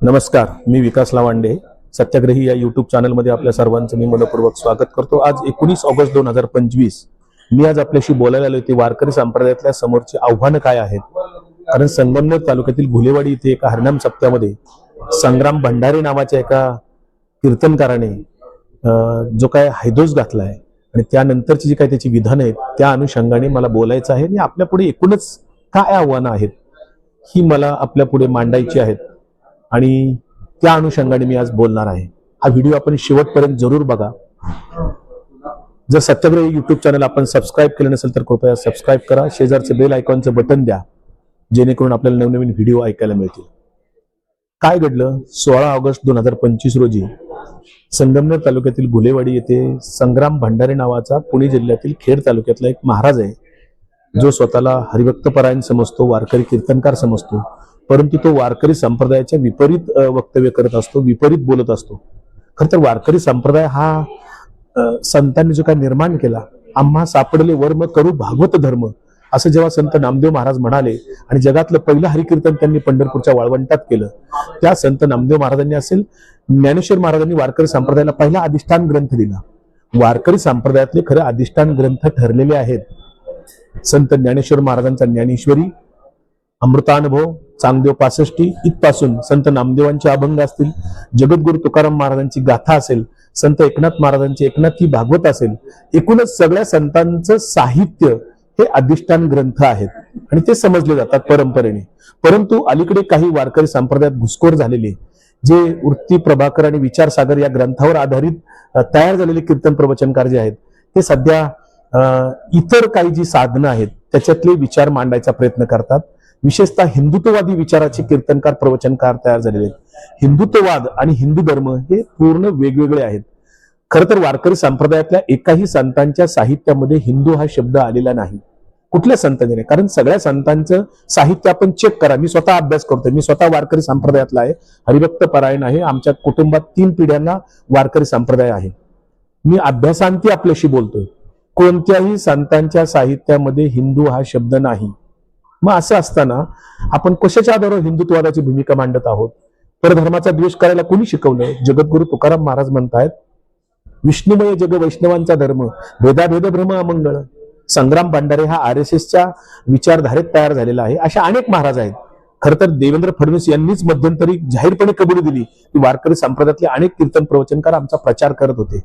नमस्कार मी विकास लावांडे. सत्याग्रही या युट्यूब चॅनलमध्ये आपल्या सर्वांचं मी मनपूर्वक स्वागत करतो. आज एकोणीस ऑगस्ट दोन हजार पंचवीस. मी आज आपल्याशी बोलायला आलो ते वारकरी संप्रदायातल्या समोरची आव्हानं काय आहेत? कारण संगमनेर तालुक्यातील भुलेवाडी इथे एका हरनाम सप्त्यामध्ये संग्राम भंडारे नावाच्या एका कीर्तनकाराने जो काय हैदोस घातलाय आणि त्यानंतरची जी काही त्याची विधानं आहेत त्या अनुषंगाने मला बोलायचं आहे. आणि आपल्यापुढे एकूणच काय आव्हानं आहेत ही मला आपल्या पुढे मांडायची आहेत. आणि त्या अनुषंगाने मी आज बोलणार आहे. हा व्हिडिओ आपण शेवटपर्यंत जरूर बघा. जर सत्याग्रह युट्यूब चॅनल आपण सबस्क्राईब केलं नसेल तर कृपया सबस्क्राईब करा. शेजारचं बेल आयकॉनचं बटन द्या जेणेकरून आपल्याला नवनवीन व्हिडिओ ऐकायला मिळतील. काय घडलं? सोळा ऑगस्ट दोन हजार पंचवीस रोजी संगमनेर तालुक्यातील भुलेवाडी येथे संग्राम भंडारे नावाचा पुणे जिल्ह्यातील खेड तालुक्यातला एक महाराज आहे. जो स्वतःला हरिभक्तपरायण समजतो वारकरी कीर्तनकार समजतो. परंतु तो वारकरी संप्रदायाच्या विपरीत वक्तव्य करत असतो विपरीत बोलत असतो. खर तर वारकरी संप्रदाय हा संतांनी जो काय निर्माण केला आम्हा सापडले वर्म करू भागवत धर्म असं जेव्हा संत नामदेव महाराज म्हणाले आणि जगातलं पहिलं हरिकीर्तन त्यांनी पंढरपूरच्या वाळवंटात केलं त्या संत नामदेव महाराजांनी असेल ज्ञानेश्वर महाराजांनी वारकरी संप्रदायाला पहिला अधिष्ठान ग्रंथ दिला. वारकरी संप्रदायातले खरे अधिष्ठान ग्रंथ ठरलेले आहेत. संत ज्ञानेश्वर महाराजांचा ज्ञानेश्वरी अमृतानुभव चांगदेव पासष्टी इथपासून संत नामदेवांचे अभंग असतील जगद्गुरु तुकाराम महाराजांची गाथा असेल संत एकनाथ महाराजांची एकनाथी भागवत असेल एकूणच सगळ्या संतांचं साहित्य हे अधिष्ठान ग्रंथ आहेत. आणि ते समजले जातात परंपरेने. परंतु अलीकडे काही वारकरी संप्रदायात घुसखोर झालेले जे वृत्ती प्रभाकर आणि विचारसागर या ग्रंथावर आधारित तयार झालेले कीर्तन प्रवचनकार जे आहेत. ते सध्या इतर काही जी साधनं आहेत त्याच्यातले विचार मांडायचा प्रयत्न करतात. विशेषतः हिंदुत्ववादी विचाराचे कीर्तनकार प्रवचनकार तयार झालेले आहेत. हिंदुत्ववाद आणि हिंदू धर्म हे पूर्ण वेगवेगळे आहेत. खर तर वारकरी संप्रदायातल्या एकाही संतांच्या साहित्यामध्ये हिंदू हा शब्द आलेला नाही. कुठल्या संतांनी नाही? कारण सगळ्या संतांचं साहित्य आपण चेक करा. मी स्वतः अभ्यास करतोय. मी स्वतः वारकरी संप्रदायातला आहे. हरिभक्त परायण आहे. आमच्या कुटुंबात तीन पिढ्यांना वारकरी संप्रदाय आहे. मी अभ्यासांती आपल्याशी बोलतोय. कोणत्याही संतांच्या साहित्यामध्ये हिंदू हा शब्द नाही. मग असं असताना आपण कशाच्या आधारावर हिंदुत्ववादाची भूमिका मांडत आहोत? परधर्माचा द्वेष करायला कोणी शिकवलंय जगद्गुरु तुकाराम महाराज म्हणतायत विष्णुमय जग वैष्णवांचा धर्म भेदाभेद भ्रम अमंगळ. संग्राम भांडारे हा आर एस एसच्या विचारधारेत तयार झालेला आहे. अशा अनेक महाराज आहेत. खर तर देवेंद्र फडणवीस यांनीच मध्यंतरी जाहीरपणे कबुली दिली. की वारकरी संप्रदायातले अनेक कीर्तन प्रवचनकार आमचा प्रचार करत होते.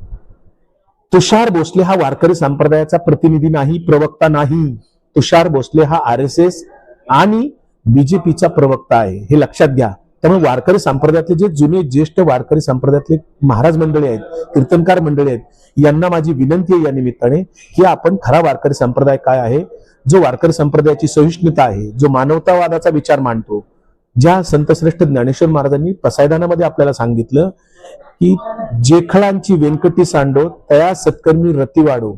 तुषार भोसले हा वारकरी संप्रदायाचा प्रतिनिधी नाही प्रवक्ता नाही. तुषार भोसले हा आर एस एस आणि बीजेपीचा प्रवक्ता आहे. हे लक्षात घ्या. त्यामुळे वारकरी संप्रदायातले जे जुने ज्येष्ठ वारकरी संप्रदायातले महाराज मंडळी आहेत कीर्तनकार मंडळी आहेत यांना माझी विनंती आहे या निमित्ताने की आपण खरा वारकरी संप्रदाय काय आहे जो वारकरी संप्रदायाची सहिष्णुता आहे जो मानवतावादाचा विचार मांडतो. ज्या संतश्रेष्ठ ज्ञानेश्वर महाराजांनी पसायदानामध्ये आपल्याला सांगितलं की जेखळांची व्यंकटी सांडो तया सत्कर्मी रती वाढो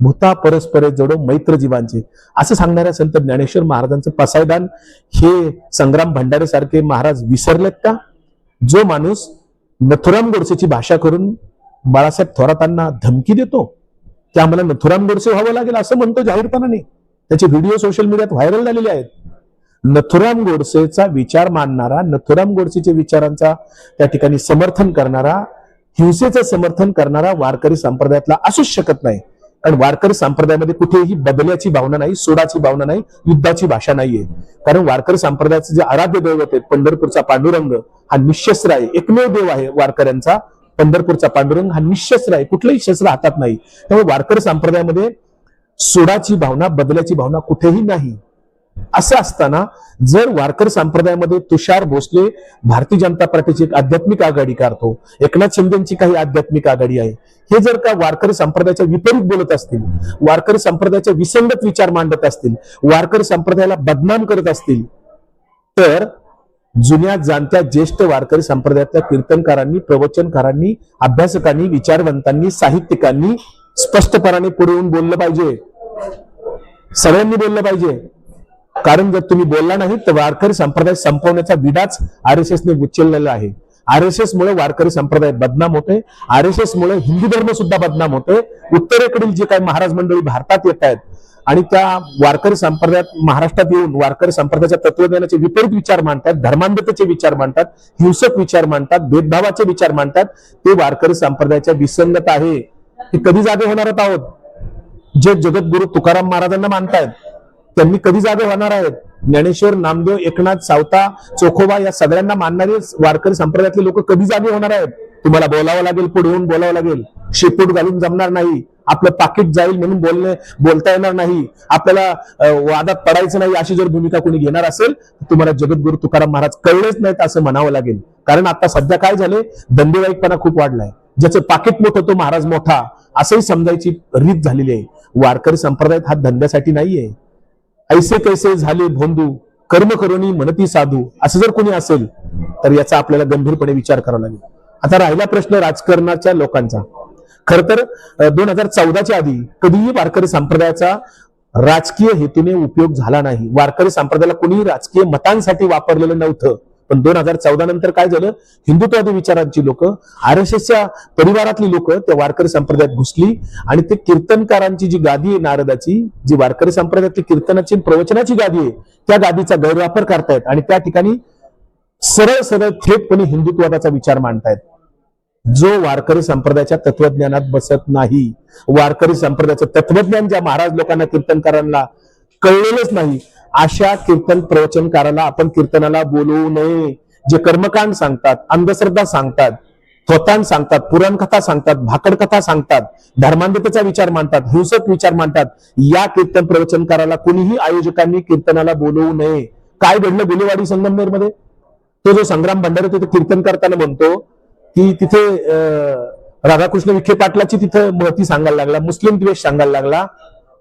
भूता परस्परे जडो मैत्र जीवांचे. असं सांगणाऱ्या संत ज्ञानेश्वर महाराजांचं पसायदान. हे संग्राम भंडारे सारखे महाराज विसरलेत का? जो माणूस नथुराम गोडसेची भाषा करून बाळासाहेब थोरातांना धमकी देतो की आम्हाला नथुराम गोडसे व्हावं लागेल असं म्हणतो जाहीरपणाने. त्याचे व्हिडिओ सोशल मीडियात व्हायरल झालेले आहेत. नथुराम गोडसेचा विचार मानणारा नथुराम गोडसेच्या विचारांचा त्या ठिकाणी समर्थन करणारा हिंसेचं समर्थन करणारा वारकरी संप्रदायातला असूच शकत नाही. कारण वारकरी संप्रदायामध्ये कुठेही बदल्याची भावना नाही सोडाची भावना नाही युद्धाची भाषा नाहीये. कारण वारकरी संप्रदायाचं जे आराध्य दैवत आहे पंढरपूरचा पांडुरंग हा निशस्त्र आहे. एकमेव देव आहे वारकऱ्यांचा. पंढरपूरचा पांडुरंग हा निशस्त्र आहे. कुठलंही शस्त्र हातात नाही. त्यामुळे वारकरी संप्रदायामध्ये सोडाची भावना बदल्याची भावना कुठेही नाही. असं असताना जर वारकर संप्रदायामध्ये तुषार भोसले भारतीय जनता पार्टीची एक आध्यात्मिक आघाडी काढतो एकनाथ शिंदेची काही आध्यात्मिक आघाडी आहे हे जर का वारकरी संप्रदायाच्या विपरीत बोलत असतील वारकरी संप्रदायाच्या विसंगत विचार मांडत असतील वारकरी संप्रदायाला बदनाम करत असतील तर जुन्या जाणत्या ज्येष्ठ वारकरी संप्रदायातल्या कीर्तनकारांनी प्रवचनकारांनी अभ्यासकांनी विचारवंतांनी साहित्यिकांनी स्पष्टपणाने पुढे येऊन बोललं पाहिजे. सगळ्यांनी बोललं पाहिजे. कारण जर तुम्ही बोलला नाही तर वारकरी संप्रदाय संपवण्याचा विडाच आर एस एसने उचललेला आहे. आर एस एस मुळे वारकरी संप्रदाय बदनाम होते. आर एस एस मुळे हिंदू धर्म सुद्धा बदनाम होते. उत्तरेकडील जे काही महाराज मंडळी भारतात येत आहेत आणि त्या वारकरी संप्रदायात महाराष्ट्रात येऊन वारकरी संप्रदायाच्या तत्वज्ञानाचे विपरीत विचार मांडतात धर्मांधतेचे विचार मांडतात हिंसक विचार मांडतात भेदभावाचे विचार मांडतात ते वारकरी संप्रदायाच्या विसंगत आहे. हे कधी जागे होणार आहोत? जे जगद्गुरु तुकाराम महाराजांना मानतायत. त्यांनी कधी जागे होणार आहेत? ज्ञानेश्वर नामदेव एकनाथ सावता चोखोबा या सगळ्यांना मानणारे वारकरी संप्रदायातले लोक कधी जागे होणार आहेत? तुम्हाला बोलावं लागेल पुढे येऊन बोलावं लागेल. शेपूट घालून जमणार नाही. आपलं पाकिट जाईल म्हणून बोलणे बोलता येणार नाही. आपल्याला वादात पडायचं नाही अशी जर भूमिका कोणी घेणार असेल तर तुम्हाला जगद्गुरु तुकाराम महाराज कळलेच नाहीत असं म्हणावं लागेल. कारण आता सध्या काय झाले धंदेवाईकपणा खूप वाढलाय. ज्याचं पाकिट मोठं तो महाराज मोठा असंही समजायची रीत झालेली आहे. वारकरी संप्रदायात हा धंद्यासाठी नाहीये. ऐसे कैसे झाले भोंदू कर्म करोनी मनती साधू असं जर कोणी असेल तर याचा आपल्याला गंभीरपणे विचार करावा लागेल. आता राहिला प्रश्न राजकारणाच्या लोकांचा. खर तर दोन हजार चौदाच्या आधी कधीही वारकरी संप्रदायाचा राजकीय हेतूने उपयोग झाला नाही. वारकरी संप्रदायाला कोणीही राजकीय मतांसाठी वापरलेलं नव्हतं. पण दोन हजार चौदा नंतर काय झालं? हिंदुत्वादी विचारांची लोक आर एस एसच्या परिवारातली लोक त्या वारकरी संप्रदायात घुसली आणि ते कीर्तनकारांची जी गादी आहे नारदाची जी वारकरी संप्रदायातली कीर्तनाची आणि प्रवचनाची गादी आहे त्या गादीचा गैरवापर करतायत आणि त्या ठिकाणी सरळ सरळ थेटपणे हिंदुत्वादाचा विचार मांडतायत. जो वारकरी संप्रदायाच्या तत्वज्ञानात बसत नाही वारकरी संप्रदायाचं तत्वज्ञान ज्या महाराज लोकांना कीर्तनकारांना कळलेलंच नाही अशा कीर्तन प्रवचनकाराला आपण कीर्तनाला बोलवू नये. जे कर्मकांड सांगतात अंधश्रद्धा सांगतात थोतांड सांगतात पुराणकथा सांगतात भाकडकथा सांगतात धर्मांधतेचा विचार मांडतात हिंसक विचार मांडतात या कीर्तन प्रवचनकाराला कुणीही आयोजकांनी कीर्तनाला बोलवू नये. काय घडलं गुलेवाडी संगमनेरमध्ये तो जो संग्राम भंडारे तिथे कीर्तन करताना म्हणतो की तिथे अं, राधाकृष्ण विखे पाटलाची तिथं महती सांगायला लागला मुस्लिम द्वेष सांगायला लागला.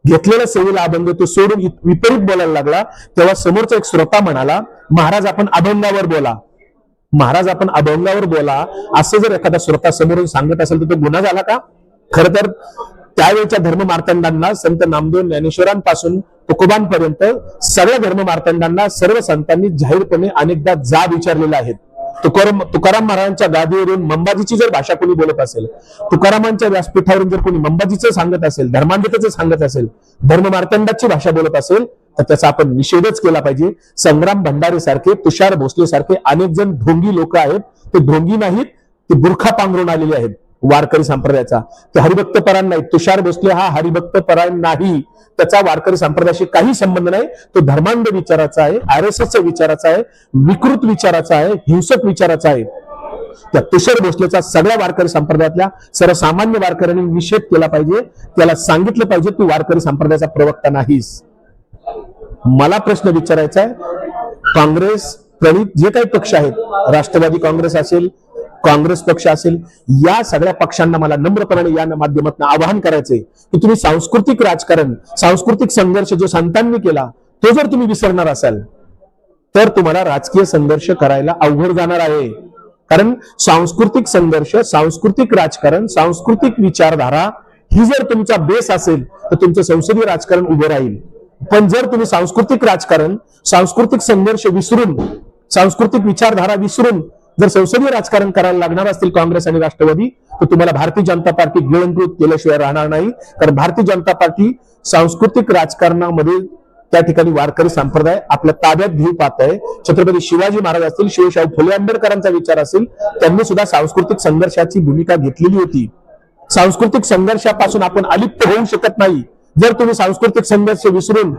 घेतलेला सेवेला अभंग तो सोडून विपरीत बोलायला लागला. तेव्हा समोरचा एक श्रोता म्हणाला महाराज आपण अभंगावर बोला. महाराज आपण अभंगावर बोला. असं जर एखादा श्रोता समोरून सांगत असेल तर तो गुन्हा झाला का? खर तर त्यावेळच्या धर्म मार्तंडांना संत नामदेव ज्ञानेश्वरांपासून तुकोबांपर्यंत सगळ्या धर्म मार्तंडांना सर्व संतांनी जाहीरपणे अनेकदा जाब विचारलेला आहेत तुकाराम तुकाराम महाराजांच्या गादीवरून मंबाजीची जर भाषा कोणी बोलत असेल तुकारामांच्या व्यासपीठावरून जर कोणी मंबाजीचं सांगत असेल धर्मांधतेचं सांगत असेल धर्म मार्तंडाची भाषा बोलत असेल तर त्याचा आपण निषेधच केला पाहिजे. संग्राम भंडारे सारखे तुषार भोसले सारखे अनेक जण ढोंगी लोक आहेत. ते ढोंगी नाहीत ते बुरखा पांघरून आलेले आहेत. वारकरी संप्रदायाचा. ते हरिभक्त परायण नाही तुषार भोसले हा हरिभक्त परायण नाही त्याचा वारकरी संप्रदायाशी काही संबंध नाही. तो धर्मांध विचाराचा आहे आर एस एसच्या विचाराचा आहे विकृत विचाराचा आहे हिंसक विचाराचा आहे. त्या तुषार भोसलेचा सगळ्या वारकरी संप्रदायातल्या सर्वसामान्य वारकऱ्यांनी निषेध केला पाहिजे. त्याला सांगितलं पाहिजे तू वारकरी संप्रदायाचा प्रवक्ता नाहीस. मला प्रश्न विचारायचा आहे. काँग्रेस प्रणित जे काही पक्ष आहेत राष्ट्रवादी काँग्रेस असेल काँग्रेस पक्ष असेल या सगळ्या पक्षांना मला नम्रपणाने या माध्यमातून आवाहन करायचंय की तुम्ही सांस्कृतिक राजकारण सांस्कृतिक संघर्ष जो संतांनी केला तो जर तुम्ही विसरणार असाल तर तुम्हाला राजकीय संघर्ष करायला अवघड जाणार आहे. कारण सांस्कृतिक संघर्ष सांस्कृतिक राजकारण सांस्कृतिक विचारधारा ही जर तुमचा बेस असेल तर तुमचं संसदीय राजकारण उभं राहील. पण जर तुम्ही सांस्कृतिक राजकारण सांस्कृतिक संघर्ष विसरून सांस्कृतिक विचारधारा विसरून जर संसदीय राजकारण करायला लागणार असतील काँग्रेस आणि राष्ट्रवादी तर तुम्हाला भारतीय जनता पार्टी गिळंकृत केल्याशिवाय राहणार नाही. कारण भारतीय जनता पार्टी सांस्कृतिक राजकारणामध्ये त्या ठिकाणी वारकरी संप्रदाय आपल्या ताब्यात घेऊ पाहत आहे. छत्रपती शिवाजी महाराज असतील शिवशाहू फुले आंबेडकरांचा विचार असेल त्यांनी सुद्धा सांस्कृतिक संघर्षाची भूमिका घेतलेली होती. सांस्कृतिक संघर्षापासून आपण अलिप्त होऊ शकत नाही. जर तुम्ही सांस्कृतिक संघर्ष विसरून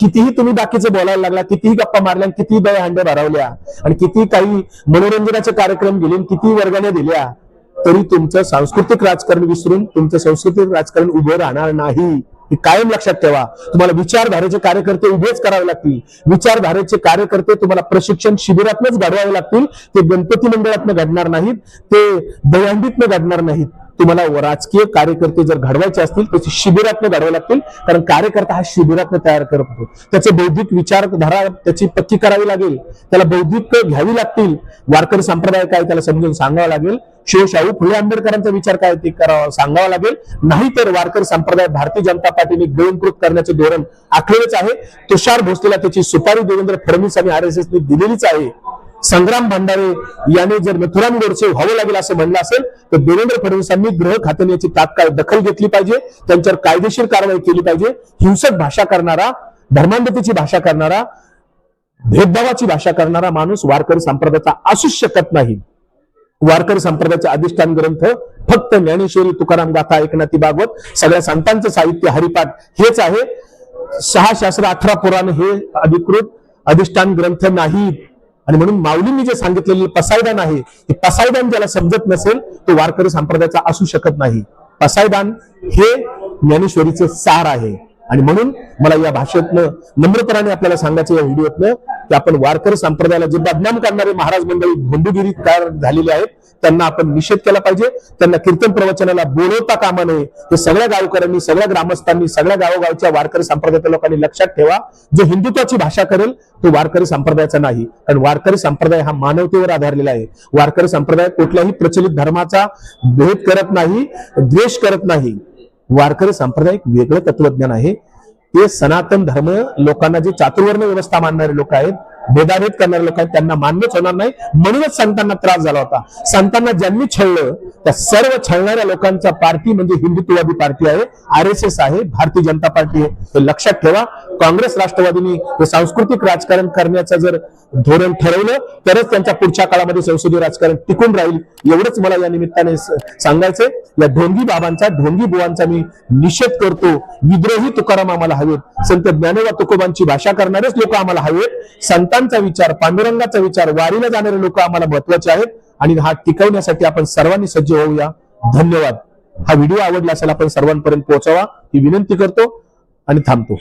कितीही तुम्ही बाकीचं बोलायला लागला कितीही गप्पा मारल्या कितीही दया हंडे भरवल्या आणि किती काही मनोरंजनाचे कार्यक्रम दिले आणि किती वर्गाने दिल्या तरी तुमचं सांस्कृतिक राजकारण विसरून तुमचं सांस्कृतिक राजकारण उभं राहणार नाही. हे कायम लक्षात ठेवा. तुम्हाला विचारधारेचे कार्यकर्ते उभेच करावे लागतील. विचारधारेचे कार्यकर्ते तुम्हाला प्रशिक्षण शिबिरातनच घडवावे लागतील. ते गणपती मंडळातनं घडणार नाहीत. ते दयांडीतनं घडणार नाहीत. तुम्हाला राजकीय कार्यकर्ते जर घडवायचे असतील तर शिबिरातनं घडवावे लागतील. कारण कार्यकर्ता हा शिबिरातनं तयार करत होतो. त्याचे बौद्धिक विचारधारा त्याची पक्की करावी लागेल. त्याला बौद्धिक घ्यावी लागतील. वारकरी संप्रदाय काय त्याला समजून सांगावं लागेल. शिवशाहू फुले आंबेडकरांचा विचार काय ते करावा सांगावा लागेल. नाहीतर वारकरी संप्रदाय भारतीय जनता पार्टीने गिळंकृत करण्याचे धोरण आखलेच आहे. तुषार भोसलेला त्याची सुपारी देवेंद्र फडणवीस आणि आर एस एसने दिलेलीच आहे. संग्राम भांडारे याने जर नथुराम गोडसे व्हावं लागेल असं म्हणलं असेल तर देवेंद्र फडणवीसांनी गृह खात्याने याची तात्काळ दखल घेतली पाहिजे. त्यांच्यावर कायदेशीर कारवाई केली पाहिजे. हिंसक भाषा करणारा धर्मांधतेची भाषा करणारा भेदभावाची भाषा करणारा माणूस वारकरी संप्रदायाचा असूच शकत नाही. वारकरी संप्रदायाचे अधिष्ठान ग्रंथ फक्त ज्ञानेश्वरी तुकाराम गाथा एकनाथी भागवत सगळ्या संतांचं साहित्य हरिपाठ हेच आहे. सहा शास्त्र अठरा पुराण हे अधिकृत अधिष्ठान ग्रंथ नाहीत आणि म्हणून माऊलींनी जे सांगितलेलं पसायदान आहे ते पसायदान ज्याला समजत नसेल तो वारकरी संप्रदायाचा असू शकत नाही. पसायदान हे ज्ञानेश्वरीचे सार आहे. आणि म्हणून मला या भाषेतनं नम्रपणाने आपल्याला सांगायचं या व्हिडिओतनं की आपण वारकरी संप्रदायाला जे बदनाम करणारे महाराज मंडळी भोंडूगिरीकार झालेले आहेत त्यांना आपण निषेध केला पाहिजे त्यांना कीर्तन प्रवचनाला बोलवता कामा नये. हे सगळ्या गावकऱ्यांनी सगळ्या ग्रामस्थांनी सगळ्या गावोगावच्या वारकरी संप्रदायाच्या लोकांनी लक्षात ठेवा. जो हिंदुत्वाची भाषा करेल तो वारकरी संप्रदायाचा नाही. कारण वारकरी संप्रदाय हा मानवतेवर आधारलेला आहे. वारकरी संप्रदाय कुठल्याही प्रचलित धर्माचा भेद करत नाही द्वेष करत नाही. वारकरी संप्रदाय एक वेगळं तत्वज्ञान आहे. ते सनातन धर्म लोकांना जे चातुर्वर्ण व्यवस्था मानणारे लोक आहेत भेदाभेद करणारे लोक त्यांना मान्यच होणार नाही. म्हणूनच संतांना त्रास झाला होता. संतांना ज्यांनी छळलं त्या सर्व छळणाऱ्या लोकांचा पार्टी म्हणजे हिंदुत्ववादी पार्टी आहे. आर एस एस आहे भारतीय जनता पार्टी आहे. हे लक्षात ठेवा. काँग्रेस राष्ट्रवादीने हे सांस्कृतिक राजकारण करण्याचं जर धोरण ठरवलं तरच त्यांच्या पुढच्या काळामध्ये संसदीय राजकारण टिकून राहील. एवढंच मला या निमित्ताने सांगायचंय. या ढोंगी बाबांचा ढोंगी बुवांचा मी निषेध करतो. विद्रोही तुकाराम आम्हाला हवेत. संत ज्ञानोबा तुकोबांची भाषा करणारेच लोक आम्हाला हवेत. संत संतांचा विचार पांडुरंगाचा विचार वारीला जाणारे लोक आम्हाला महत्त्वाचे आहेत आणि हा टिकवण्यासाठी आपण सर्वांनी सज्ज होऊया. धन्यवाद. हा व्हिडिओ आवडला असेल आपण सर्वांपर्यंत पोहोचावा. ही विनंती करतो आणि थांबतो.